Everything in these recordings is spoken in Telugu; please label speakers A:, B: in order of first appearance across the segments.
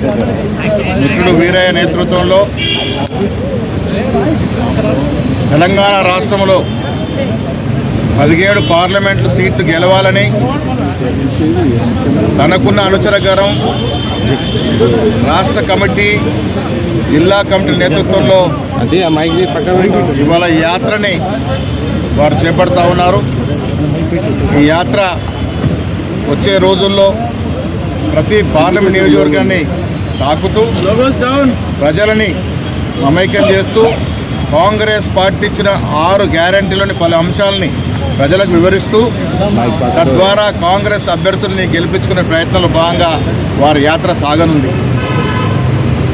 A: అధ్యక్షులు వీరయ్య నేతృత్వంలో తెలంగాణ రాష్ట్రంలో పదిహేడు పార్లమెంటు సీట్లు గెలవాలని తనకున్న అనుచరగరం రాష్ట్ర కమిటీ జిల్లా కమిటీ నేతృత్వంలో. ఇవాళ యాత్రని వారు చేపడతా ఉన్నారు ఈ యాత్ర వచ్చే రోజుల్లో ప్రతి పార్లమెంట్ నియోజకవర్గాన్ని తాకుతూ ప్రజలని మమైక్యం చేస్తూ కాంగ్రెస్ పార్టీ ఇచ్చిన ఆరు గ్యారంటీలోని పలు అంశాలని ప్రజలకు వివరిస్తూ తద్వారా కాంగ్రెస్ అభ్యర్థుల్ని గెలిపించుకునే ప్రయత్నంలో భాగంగా వారి యాత్ర సాగనుంది.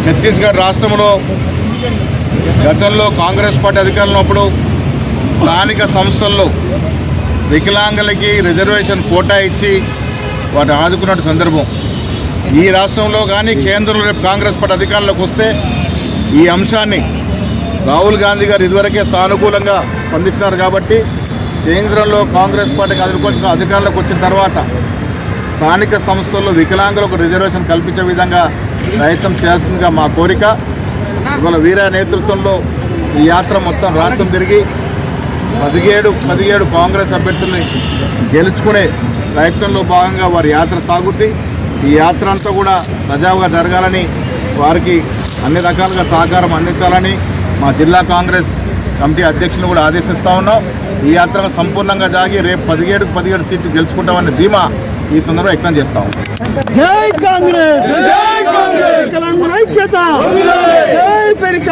A: ఛత్తీస్గఢ్ రాష్ట్రంలో గతంలో కాంగ్రెస్ పార్టీ అధికారంలో ఉన్నప్పుడు స్థానిక సంస్థల్లో వికలాంగులకి రిజర్వేషన్ కోటా ఇచ్చి వాటిని ఆదుకున్న సందర్భం. ఈ రాష్ట్రంలో కానీ కేంద్రంలో రేపు కాంగ్రెస్ పార్టీ అధికారంలోకి వస్తే ఈ అంశాన్ని రాహుల్ గాంధీ గారు ఇదివరకే సానుకూలంగా స్పందించినారు కాబట్టి కేంద్రంలో కాంగ్రెస్ పార్టీకి అనుకూలంగా అధికారంలోకి వచ్చిన తర్వాత స్థానిక సంస్థల్లో వికలాంగులకు రిజర్వేషన్ కల్పించే విధంగా ప్రయత్నం చేయాల్సిందిగా మా కోరిక. ఇవాళ వీర నేతృత్వంలో ఈ యాత్ర మొత్తం రాష్ట్రం తిరిగి పదిహేడు పదిహేడు కాంగ్రెస్ అభ్యర్థుల్ని గెలుచుకునే ప్రయత్నంలో భాగంగా వారి యాత్ర సాగుద్ది. ఈ యాత్ర అంతా కూడా సజావుగా జరగాలని వారికి అన్ని రకాలుగా సహకారం అందించాలని మా జిల్లా కాంగ్రెస్ కమిటీ అధ్యక్షులు కూడా ఆదేశిస్తా ఉన్నాం. ఈ యాత్ర సంపూర్ణంగా జాగి రేపు పదిహేడుకు పదిహేడు సీట్లు గెలుచుకుంటామనే ధీమా ఈ సందర్భంగా వ్యక్తం చేస్తాం
B: జై కాంగ్రెస్! జై కాంగ్రెస్! తెలంగాణ ఐక్యత! జై పెరిక!